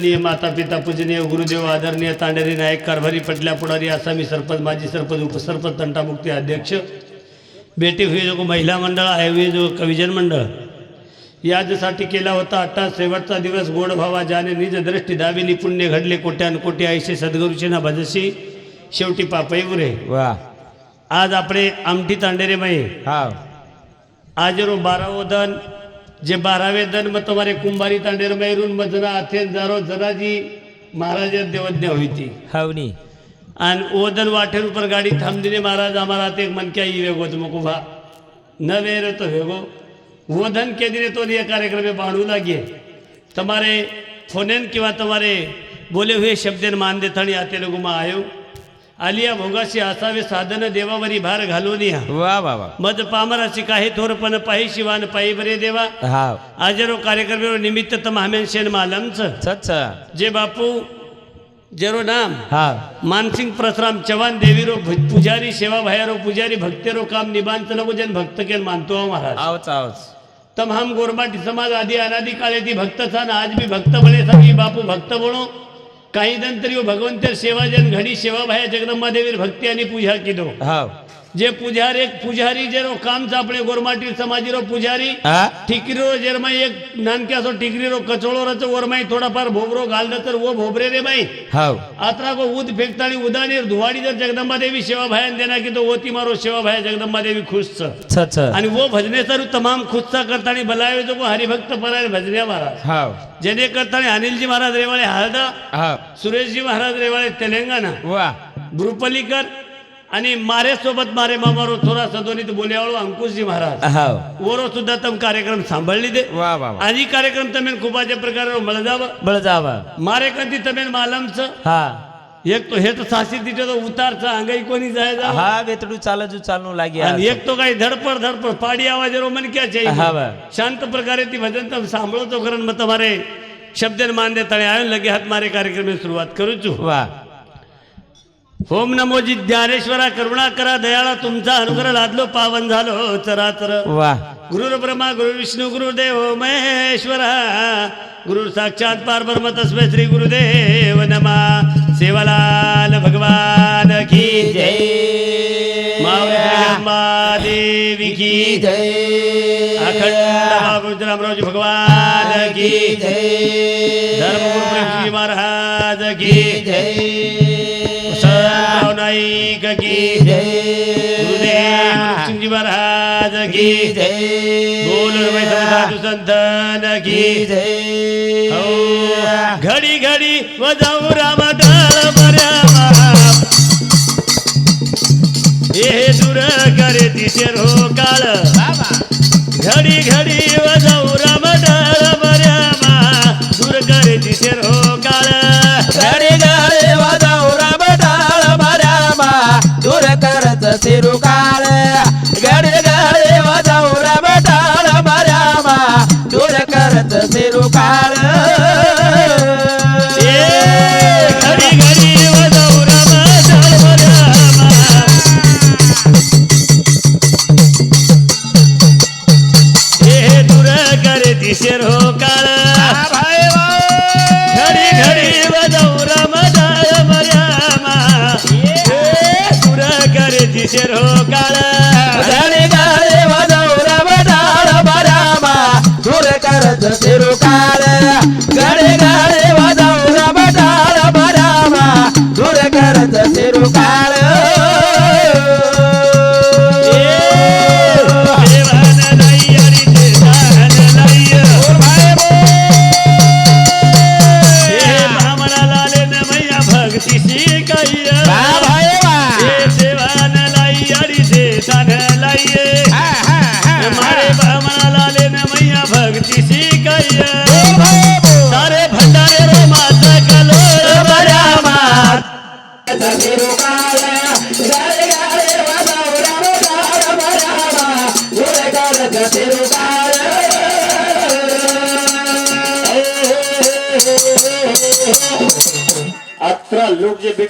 पूजनीय माता पिता पूजनीय गुरुदेव आदरणीय तांडेरी नायक कारभारी पटल्या पुढारी आसामी सरपंच माजी सरपंच उपसरपंच तंटामुक्ती अध्यक्ष बेटी हुई जो महिला मंडळ आहे जो कविजन मंडळ. याजसाठी केला होता आता शेवटचा दिवस गोड भावा ज्याने निज दृष्टी दावी पुण्य घडले कोट्यान कोटी आयुष्य सद्गुरूची ना भजशी शेवटी पापई उरे. वा. आज आपले आमटी तांडेरे माई हा आजरो बारावदन જે બારાવે દનમાં તમારે કુંભારી તાંડેર મહેરુન મજરા હાથે જારો જરાજી મહારાજે દેવજ્ઞ હોય હતી હાવની. અને ઓદન વાઠેર ઉપર ગાડી થામદીને મહારાજ અમારા હાથે એક મન ક્યાં વેગો તમે કુભા ન વેરો તો વેગો. વોધન કે દીને તો એ કાર્યક્રમે ભાણું લાગીએ. તમારે ફોનેન કેવા તમારે બોલે હુએ શબ્દને માન દેથાણી હાથે લોકોમાં આવ્યું आलिया भोगाशी असावे साधन देवावरी भार घालून या. वा वा वा. मज पामराची काही थोरपण पायी शिवान पायी बरे देवा. हा. आजरो कार्यक्रम निमित्त तम हमेन शेन मालमच. जे बापू जेरो नाम. हा. मानसिंग परशुराम चव्हाण देवीरो पुजारी सेवा भयारो पुजारी भक्तेरो काम निबांत नको जन भक्त केन मानतो हो महाराज. आवच आवच. तम हम गोरमाटी समाज आदि अनादि काळे ती भक्त छान आज भी भक्त बने सभी बापू भक्त बनो. काही नंतर यो हो भगवंत सेवा जन घडी सेवा भाया जगदंबा देवीर भक्ती आणि पूजा केलो हो. हा. જે પૂજારી પૂજારી જેનો કામ છે આપણે ગોરમાટી સમાજીનો પૂજારી ઠીકરીરો જેમાં એક નાનક્યા સો ઠીકરીરો કચોળો રચો ઓરમાઈ થોડા પાર ભોબરો ગાલ દતર ઓ ભોબરે રે ભાઈ હાવ આત્રા કો ઉદ ફેંકતાની ઉદાની ધુવાડી દર જગદંબા દેવી સેવા ભાઈ દેના કીધું ઓતી મારો સેવા ભાઈ જગદંબા દેવી ખુશ છે અને ઓ ભજનેસર તમામ ખુશ છે કરતાની ભલાયો જો હરિભક્ત પરાય ભજને મહારાજ હાવ જેને કરતાની અનિલજી મહારાજ રેવાળે હાલદા સુરેશજી મહારાજ રેવાળે તેલંગાના વાહ ગ્રુપલીકર आणि मारेसोबत मारे मामा थोरा सदोनी बोल्यावळ अंकुशजी महाराज. हो. वर सुद्धा तम कार्यक्रम सांभाळली दे. वा वा आधी कार्यक्रम तमेन खुबाच्या प्रकारे बळजावा. बळजावा. मारे कंती तमेन मालमच. हा. एक तो हे तर सासी तिथे तो उतारचा अंगाई कोणी जायचा हा वेतडू चालू चालू लागे आणि एक तो काही धडपड धडपड पाडी आवाज रोमन क्या शांत प्रकारे ती भजन तम सांभाळतो करण मत मारे शब्द मान दे तळे आयो लगे हात मारे कार्यक्रम सुरुवात करूचू. वा. ओम नमोजी ज्ञानेश्वरा करुणा करा दयाळा तुमचा अनुग्रह लादलो पावन झालो चराचर वा. गुरुर ब्रह्मा गुरु विष्णू गुरुदेव महेश्वरा. गुरु साक्षात पार ब्रह्म तस्मै श्री गुरुदेव नमा. सेवालाल भगवान की जय. माऊली देवी की अखंड बाबू रामरावजी भगवान की धर्मगुरु प्रेमजी महाराज की संतराव नाईक की सिंगजी महाराज की बोल रमेश साधू संतन की हो घडी घडी वजाऊ राम डाळ बऱ्या हे दूर करे तिचे रो काळ घडी घडी वजाऊ राम डाळ बऱ्या दूर करे तिचे रो काळ सिरू काळ घडी घडी वाजाऊ राम डाळ दूर करत सिरू काळ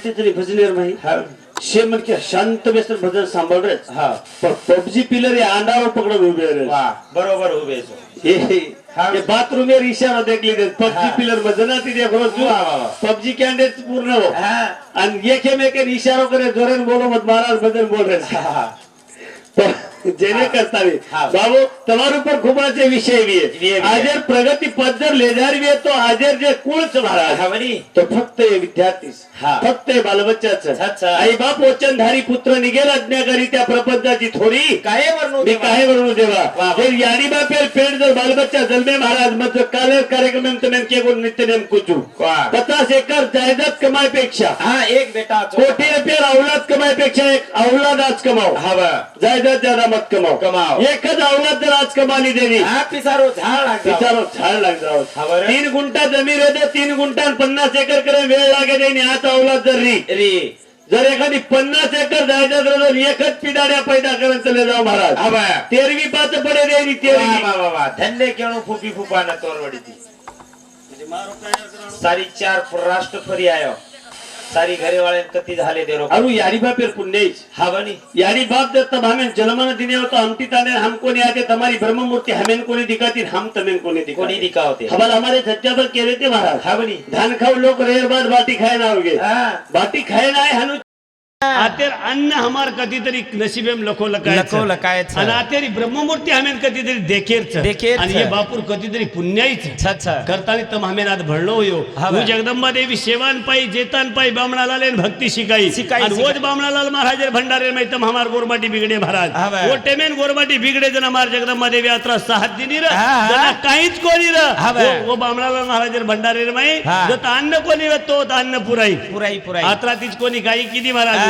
लोक जे बेटे तरी भजनेर माही शे मन के शांत बेसर भजन सांभाळ रे हा पण पबजी पिलर हे अंडावर पकडत उभे रे वा बरोबर उभे छो. हे हाँ। ये बाथरूम में इशारा देख लीजिए पबजी हाँ। प्लेयर में जनाती देखो तू वाह, वाह, वाह. पबजी कैंडिडेट पूर्ण हो हा. आणि एकेमेके इशारो करे जोरेन बोलो मत महाराज बदल बोल रहे છે. हा. તો જેને કરતા બી હા. બાબુ તમારા ઉપર ખૂબ જ વિષય બી વિષય બી. હાજર પ્રગતિ પદ્ધર લેજારવી તો હાજર જે કુળ છે મહારાજ हा म्हणी તો ફક્ત એ વિદ્યાર્થી છે. હા. फक्त बालबच्चाच. आई बाप वचनधारी पुत्र निघेल अज्ञाकारी त्या प्रपंचाची थोडी काय वर्णू मी काय म्हणू देवा याडी बापेल पेट जर बालबच्चा जन्मे महाराज मग जर काल कार्यक्रम तुम्ही के गुण नित्य नेम वा. पचास एकर जायदाद कमायपेक्षा हा एक बेटा कोटी रुपये अवलाद कमायपेक्षा एक अवलाद आज कमाव. हवा जायदाद ज्यादा मत कमाव. कमाव. एकच अवलाद जर आज कमाली देणी हा पिसारो झाड लागला. विचारो झाड लाग जावं. बरं. तीन गुंठा जमीन आहे तर तीन गुंठा पन्नास एकर करे वेळ लागे देणी आज अवलाद जर. री. रे जर एखादी पन्नास एकर राहिलं तर एकच पिडाड्या पैदा करत चले जाऊ महाराज. हवा तेरवी पाच पडे वा तेरवी. वा धन्य केळू फुफी फुफाना तोरवडी ती. सारी चार राष्ट्र फरी आयो. सारी घरे कती झाले देरो अरु यारी बापेर पुण्यच हा बनी. यारी बाप जर तब हमें जन्मन दिने होतो हमटी ताने हम कोणी आते तुम्हारी ब्रह्ममूर्ति हमें कोणी दिखाती हम तमें कोणी कोणी दिखाती हमारे हमारे सज्जा पर केले ते महाराज. हा बनी. धान खाऊ लोग रेर बाद बाटी खाए ना होगे हा. बाटी खाए ना हनु आतेर अन्न हमार कधीतरी नशिबेम लखो लखो लकायचं. आणि आतेरी ब्रह्ममूर्ती हमें कधीतरी देखेरच देखेरच. आणि हे बापूर कधीतरी पुण्याईच अच्छा करताना तम हमें आज भळलो होयो हा હું बा. जगदंबा देवी सेवान पाई जेतान पाई बामणाला लेन भक्ती शिकाई शिकाई, आणि. वोज बामणालाल महाराज भंडारे में तम हमार गोरमाटी बिगडे महाराज. वो टेमेन गोरमाटी बिगडे जन हमार जगदंबा देवी यात्रा सात दिनी र. जना काहीच कोणी र. वो- बामणालाल महाराज भंडारे में. जत अन्न कोणी र तो अन्न पुराई पुराई पुराई यात्रा तीच कोणी काही किती. महाराज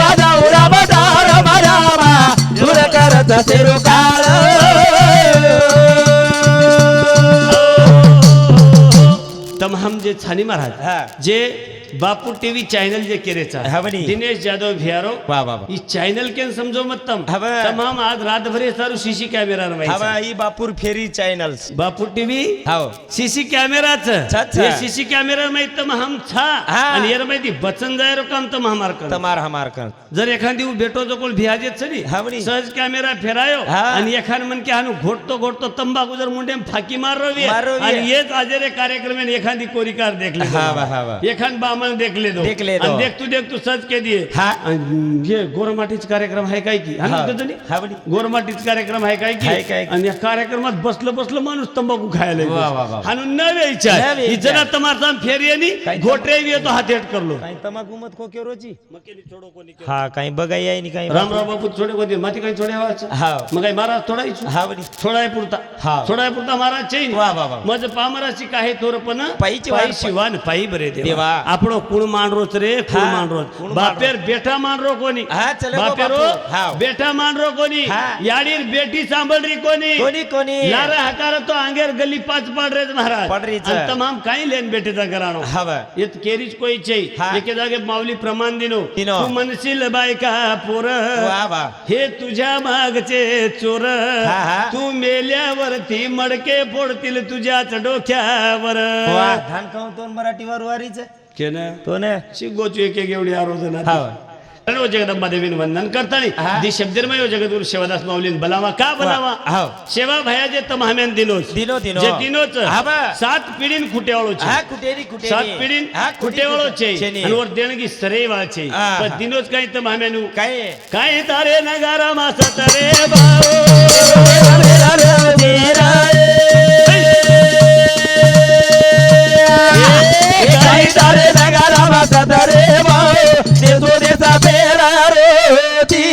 वाजाऊ रामा दूर करत सिरुकार तमाम जे छानी. महाराज जे बापू टीवी चैनल जे केरे दिनेश यादव भियारो. इस चैनल के समझो मत्तम. तमाम आज रात भरे सारू सीसी कैमरा हवा ई बापूर फेरी चैनल बापू टीवी हाव सीसी कैमरा ये सीसी कैमरा में तम हम छा आणि यार माहिती बचन जाय रो काम तम हमार कर तमार हमार कर. जर एखादी बेटो जो कोण भियाजे छरी सहज कैमरा फेरायो. आणि एखाद मन के हानु घोटतो घोटतो तंबाखू जर मुंडे फाकी मार रवी आणि येच आजेरे कार्यक्रम एखादी कोरिकार देखली हा हा एखाद बाम देख ले दो देख ले दो. आणि देख तू देख तू सज के दिए हा. आणि हे गोरमाटीच कार्यक्रम आहे काय की. गोरमाटीच कार्यक्रम आहे काय की? आणि या कार्यक्रमात बसलं बसलं माणूस तंबाखू खायला. हाणून न व्यायच्या न व्यायच्या. इजना तमारचा फेरियनी काय- घोटरे येतो हात हेट करलो तमाकू मत खो के रोजी छोडो कोणी. हा काही बघाई आहे काही रामराव बापू छोडे कोणते माती काही छोडे व्हायचं हा मग काही महाराज थोडायचो हा थोडाय पुरता हा. थोडाय पुरता महाराज चैन वा, वा. मज पामराची काही थोरपण वाण- शिवान पायी बरे. देवा आपणो कुण मांडरोच रे? कुण हा, मांडरोच? कुण बापेर बेटा मांडरो कोणी? हा, चले गो बापेरो बापू. हा. बेटा मांडरो कोणी. याडीर बेटी सांभळरी कोणी? हकार तो अंगेर गली पाच पाडरेच महाराज. पाडरीच. आणि तमाम काही लेन बेटेचा घराणो. हवा. येत केरीच कोईचे हा. एके जागे माऊली प्रमाण दिनो. दिनो. तू म्हणशील बायका पोर. वा वा. हे तुझ्या मागचे चोर. तू मेल्यावरती मडके फोडतील तुझ्याच डोक्यावर. धान खाऊन मराठीवर वारीच? केना हो जगदंबा देवीन वंदन करताना दी हो जगदगुरु शिवदास माऊलीन बलावा. का बलावा? सेवा भयाजे तम हमेन दिनोच. दिनो दिनो. जे दिनोच. सात पिढीन खुटेवाळो छे सात पिढीन खुटेवाळो छे देणगी सरेवा छे पण दिनोच काय तम हमेनु काय काय तारे नगारा मासा तारे बाओ इशारे नगारा बसत रे भाऊ. देतो देसा पेरा रे ती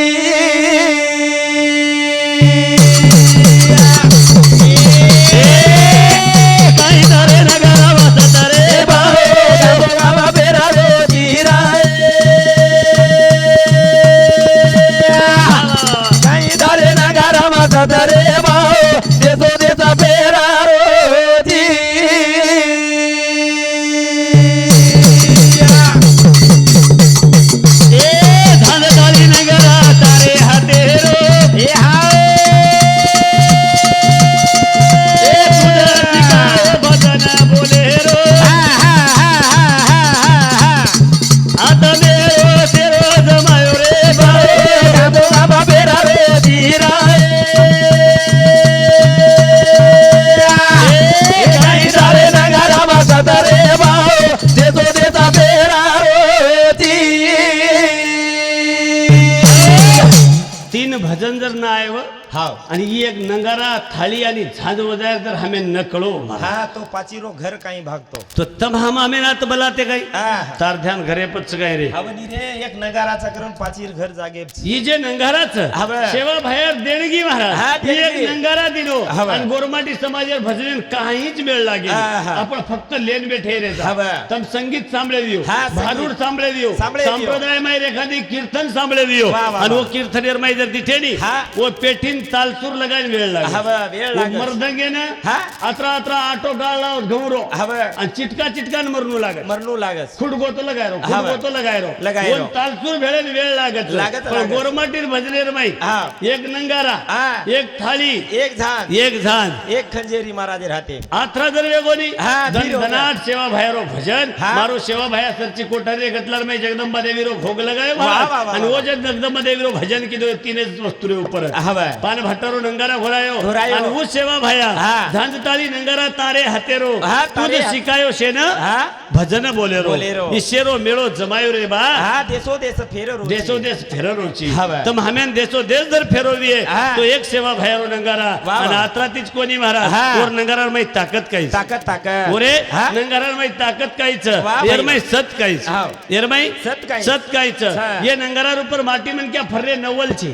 तीन भजन जर ना हाव. आणि ही एक नंगारा थाळी आणि झाज वजाय तर हमे नकळो हा तो पाचिरो घर काही भागतो. तो तम हम हमें ना बलाते काही तार ध्यान घरे पच काय रे. एक नंगाराचा करून पाचीर घर जागे. ही जे नंगाराच सेवा बाहेर देणगी महाराज. एक नंगारा दिलो. आणि गोरमाटी समाजात भजन काहीच वेळ लागेल. आपण फक्त लेन बेठे रे तम संगीत सांभळे देऊ भारूड सांभळे देऊ संप्रदाय माहिती एखादी कीर्तन सांभळे देऊ आणि वो. कीर्तन माहिती जर तिथे वो पेटीन पेठीन तालसूर लगायला वेळ लागेल हवं, वेळ लागेल. मर्दंगे ना हा. अत्रा अत्रा आटो गाळला घुमरो हवं. आणि चिटका चिटकान मरणू लागत मरनू लागस खुडगो तो लगायरो हा, खुडगो तो लगायरो लगायरो. कोण तालसूर भेळेल वेळ लागत लागत, लागत. गोरमाटीर भजनेर माई हा. एक नंगारा हा. एक थाळी एक झान एक झान एक खंजेरी महाराज राहते आथरा जर वेगोनी हा, धन धीर होगा. धनाट सेवा भायरो भजन हा. मारो सेवा भाया सरची कोठारी गतलार में जगदंबा देवी रो भोग लगायो वा, वा, महाराज वा, आणि वा. वो जे जगदंबा देवी रो भजन किदो तीनच वस्तू रे ऊपर हवं. पान भट्टारो नंगारा घोरायो वो सेवा भाया. झांज ताळी नंगारा तारे हातेरो तू तारे जे हात- शिकायो शे ना भजन बोलेरो. इशेरो मेळो जमायो रे बा हा देशो देश फेरो रोची. देशो देश फेरवची हवं. तर हमेन देशो देश जर फेरवलीये हा. तो एक सेवा भयारो नंगारा वा, आणि वा. आत्रा तीच कोणी महाराज हा. वर नंगारावर माहिती ताकद काहीच ताकद ताकद ओरे हा? नंगारावर माहिती ताकद काहीच वा, एरमाई सत काहीच हाव. एरमाई सत काहीच. सत काहीच हा. ये नंगारार ऊपर माटी मन क्या फर्रे नवल छे.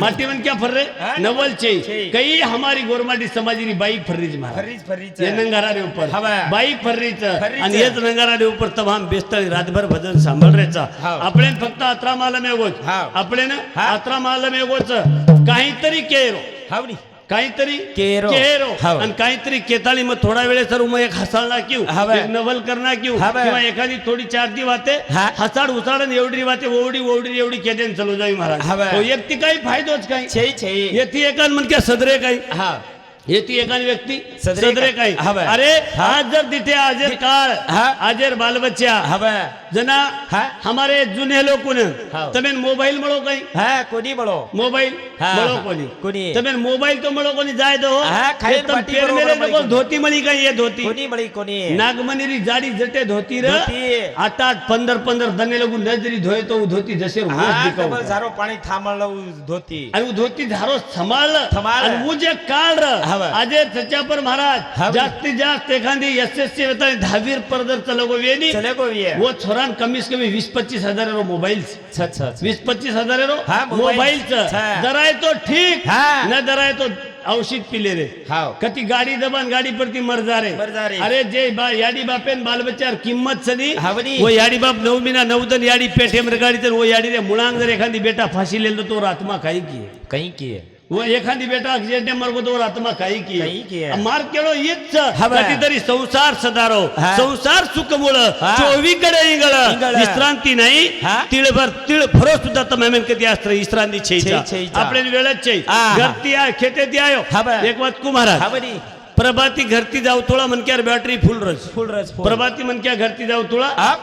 माटी मन क्या फर्रे हा, नवल छे. कई हमारी गोरमाटी समाजी बाईक फर्री जी महाराज। फरीच फरीच ये नंगारा रे ऊपर। हवा. बाईक फर्रीच फर्रीचं. आणि हेच नंगारा रे ऊपर तमाम बेस्तळी रातभर भजन सांभाळरेचा हाव. आपले फक्त अत्रा मालम एगोच ना हा. अत्रा मालम एगोच काहीतरी केरो। हावनी काहीतरी केरो. केरो हाव. आणि काहीतरी केताळी मग थोडा वेळे सर मग एक हसाळना किव हाव. एक नवल करना किव हाव. किंवा एखादी थोडी चार दी वाते हा. हसाड उसाड आणि एवढी वाते ओवडी ओवडी एवढी केदेन चलो जाई महाराज हाव. हो, एक ती काही फायदोच काही छे छे येती एकान म्हणक्या सदरे काही हा येती एकान व्यक्ती सदरे सदरे काही. काही हाव. अरे हा. आज जर तिथे आजेर काळ हा. आजेर बालबच्चा हवा जना हाँ? हमारे जुने लोग कुने हाँ। मोबाइल मळो कई हां कोनी मळो मोबाइल मळो कोनी? कोनी। तमें मोबाइल तो मळो कोनी? जाय दो। हां खाई पाटी पेर मेले तो धोती मळी कई ये धोती? कोनी मळी कोनी। नागमनीरी जाडी जटे धोती र। आता 15 15 दने लोग नजरी धोय तो धोती जसे रोज दिखाव पाणी थांबळ धोती। आणि धोती झारो समाल आणि मु जे काळ आजे त्याच्यावर महाराज जास्ती जास्त एखादी एसएससी होता दहावीर पर्यंत चलगो वेनी। चलगो वे। वो छोरान कमीत कमी वीस पच्चीस हजार छत छत वीस पच्चीस हजार. मोबाईलच हा. दराय तो ठीक. न दराय तो औषध पिले रे हाव. कती गाडी दबान गाडी परती मरजा रे. अरे जे बा याडी बापेन बाल बच्चार किंमत हावनी. वो याडी बाप नऊ मिना नवदन याडी पेठे मर गाडी तर वो याडी रे मुळांग जर एखादी बेटा फाशी लेल तो आत्मा काही की कहीं की वो एखादी बेटा अक्षरशः मरगो तो आत्मा काही की काही की आहे. मार केलो हवं. कधीतरी संसार सदारो हा. संसार सुखमुळ हा. चोवीकडे इंगळ इंगळ. विश्रांती नाही हा. तिळभर तिळ फरो सुद्धा तमेन कधी असतं विश्रांती छेचा छे- छेचा. वेळच छे हा, हा. घरती आहे खेते ती आयो हवं. एक वात कुमारा हावनी प्रभाती घरती जाऊ तुळा मनक्यार बॅटरी फुल रच फुल रच फुल प्रभाती मनक्या घरती जाऊ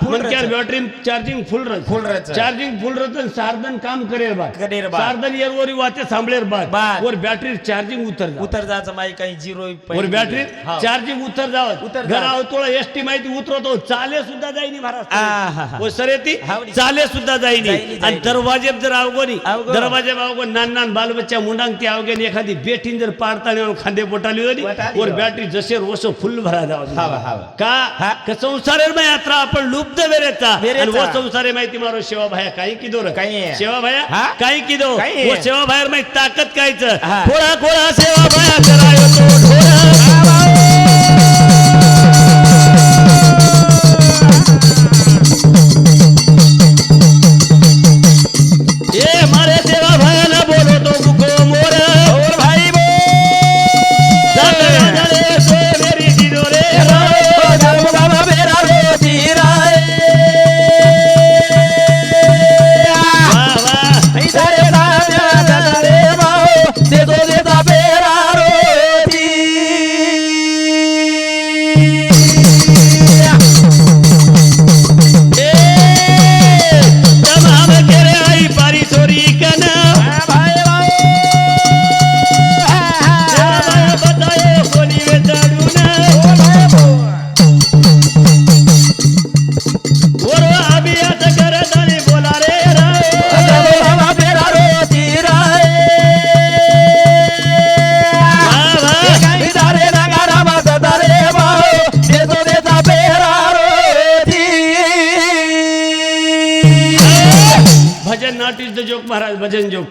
मनक्यार रच. बॅटरी चार्जिंग फुल रच फुल रच. चार्जिंग फुल आणि सारदन काम करेल बा करेल बा. सारदन एर वरी वाते सांभळेर बा बाद. वर बॅटरी चार्जिंग उतर उतर जायचं माही काही झिरो बॅटरी चार्जिंग उतर जावत उतर घर जावत. तुला एसटी माहिती उतरवतो चाले सुद्धा जाईनी आ, महाराज. ओ सर येते. चाले सुद्धा जाईनी आणि. दरवाजे जर अवगोनी अवघड. दरवाजे अवगो नान नान बाल बच्चा मुंडांग ती अवघे एखादी बेटीन जर पाडताना खांदे पोटाली होती वर. बॅटरी जसे रोष फुल भरा. का हा. का संसारेर मा यात्रा आपण लुप्त वेरेचा. आणि वो संसारे माहिती मारो सेवा भाया काही किदो रे काही. सेवा भाया? काही किदो. वो भायर माहिती ताकद कायच. थोडा थोडा सेवा भाया करायो तो ढोरा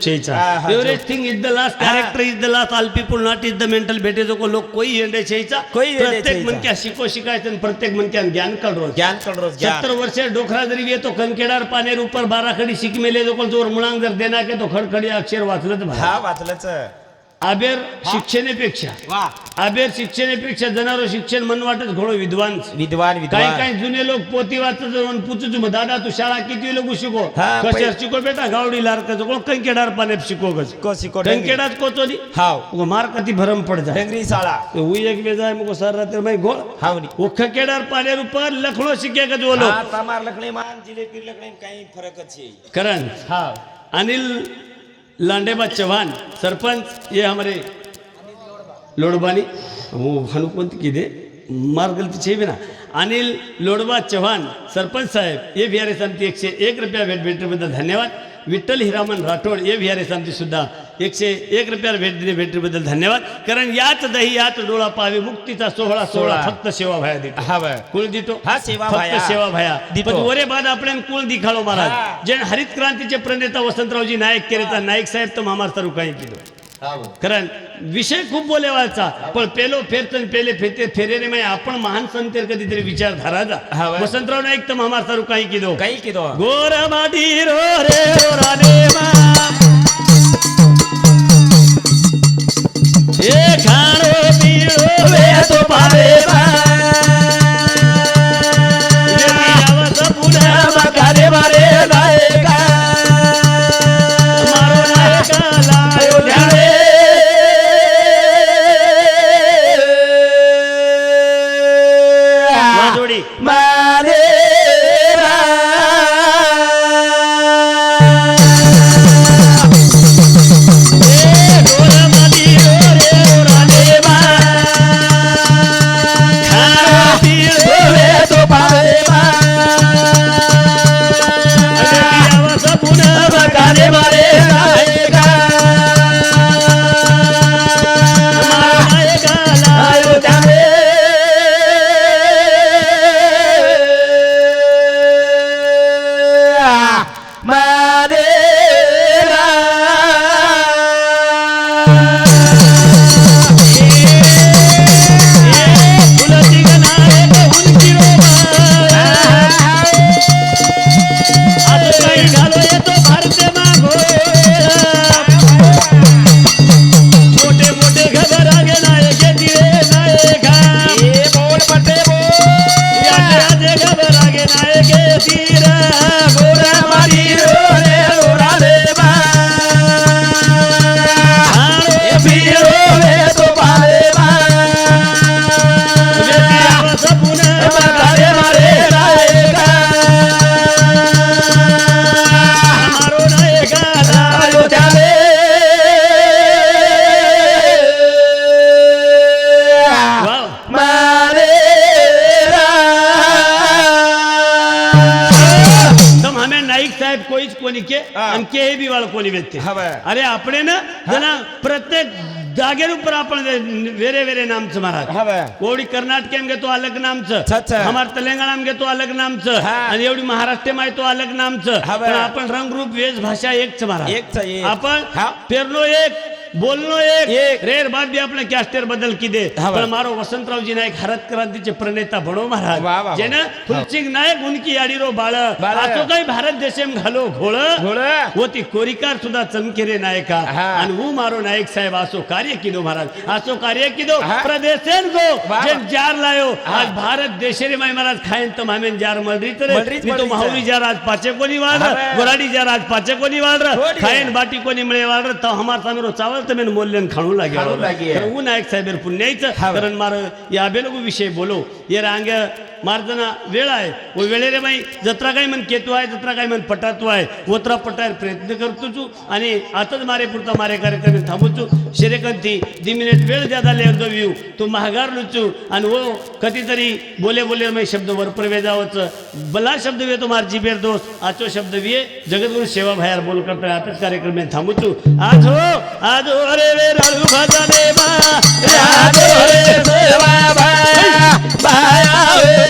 भजन जोक छेचा average thing is the last character is the last all people not is the mental जो को लोक कोई कोई प्रत्येक शिको शिकायचं प्रत्येक मनक्यान ज्ञान कळ रोज ज्ञान कळ रोज ज्ञान सत्तर वर्ष डोखरा जरी येतो कनकेडार पानेर उपर बारा खडी शिकमेले जो जोर मुळांग जर देना के तो खडखडी अक्षर वाचलं हा वाचलंच आबेर शिक्षणेपेक्षा आबेर शिक्षणेपेक्षा जनारो शिक्षण मन वाटत घोडो विद्वान विद्वान. काही काही जुने लोक पोती वाचत पुचूच दादा तू शाळा किती लोक शिको कशावर पै- शिको बेटा? गावडी लारकाचं कोण कंकेडार पाण्यात शिको को शिको कंकेडाच कोचोली? हाव. मार कती भरम पड जाय. डंगरी शाळा तो हुई एक आहे मग सर रात्र माई घोळ. हावनी वो खकेडार पाण्यार लखणो शिके का जो लोक. हा, तमार लकड़ी मान जिलेबी काही फरकच है करण. हा अनिल लांडेबा चौहान सरपंच ये हमारे। लोडबानी वो हनुपंत की दे मार गलती छे भी ना। अनिल लोडबा चौहान सरपंच साहेब ये बिहारी समिती एकशे एक रुपया भेट भेटल्याबद्दल धन्यवाद। विठ्ठल हिरामन राठोड ये बिहारी समिती सुद्धा एकशे एक रुपयाला भेट दिली भेटल्याबद्दल धन्यवाद कारण याच दही याच डोळा पावे मुक्तीचा सोहळा सोहळा. फक्त सेवा भाया देतो हा बरं. कुळ दितो हा, सेवा फक्त भाया. सेवा भाया दितो. पण वरे बाद आपल्यान कुळ दिखाळो महाराज. जे हरित क्रांतीचे प्रणेता वसंतरावजी नाईक केले तर नाईक साहेब तर मामार तर काही केलं कारण विषय खूप बोलेवायचा पण पेलो फेरतन पेले फेरते फेरेने माय आपण महान संतेर कधीतरी विचार हा, धराचा वा. वसंतराव नाईक तर मामार तर काही किदो. काही की दो गोर माडी रो रे रो मा. हे खाणो पिणो वे तो पावे कोणी व्यक्ती अरे ಅಪ್ಪಣೇನ ना प्रत्येक जागेर ऊपर आपण वेरे वेरे नामचं महाराज कोणी कर्नाटक घेतो अलग नामच हमार तेलंगणा घेतो अलग नामच आणि एवढी महाराष्ट्र माय तो अलग नामच आपण रंगरूप वेश भाषा एकच महाराज एकच आपण पेरलो एक बोलणं एक. रेर बात भी आपल्या कॅस्टर बदलबद्दल किदे. पण मारो वसंतरावजी नाईक हरत क्रांतीचे प्रणेता बनो महाराज. जे फुलचिंग नायक उनकी याडीरो बाळ. काही भारत देशेम घालो घोळ. घोळ. होती कोरिकार सुद्धा चमकेरे नायका. आणि हू मारो नायक साहेब असो कार्य किदो महाराज. असो कार्य किदो? प्रदेशेन गो. जे जार लायो. आज भारत देशेरे माय महाराज खायन तो मामेन जार मलरी तर तो माहुली जार आज पाचे कोणी वाढ. गोराडी जार आज पाचे कोणी वाढ. खायन बाटी कोणी मिळे वाढ. तो हमार सामरो चावल तर मेन मूल्यन खाणू लागे खाणू लागे. तर ऊ नायक साहेब पुण्याचं हा. कारण मार या मारताना वेळ आहे. व वेळेरे बाई जत्रा काय म्हण केतू आहे जत्रा काय म्हण पटातू आहे. वत्रा पटायला प्रयत्न करतो चू आणि आताच मारे पुरता मारे कार्यक्रम थांबवचू शिरेकंती दी मिनिट वेळ द्यादा लेवतो व्यू तू महागार लुचू. आणि वो कधीतरी बोले बोले माई शब्द वर प्रवेदावच बला शब्द वे तो मार जिबेर दोस्त. आचो शब्द विये जगद्गुरु सेवा भायर बोल करतोय. आताच कार्यक्रम में थांबवचू आज हो आज हो अरे रे राजू भाजा देवा राधे देवा बाया.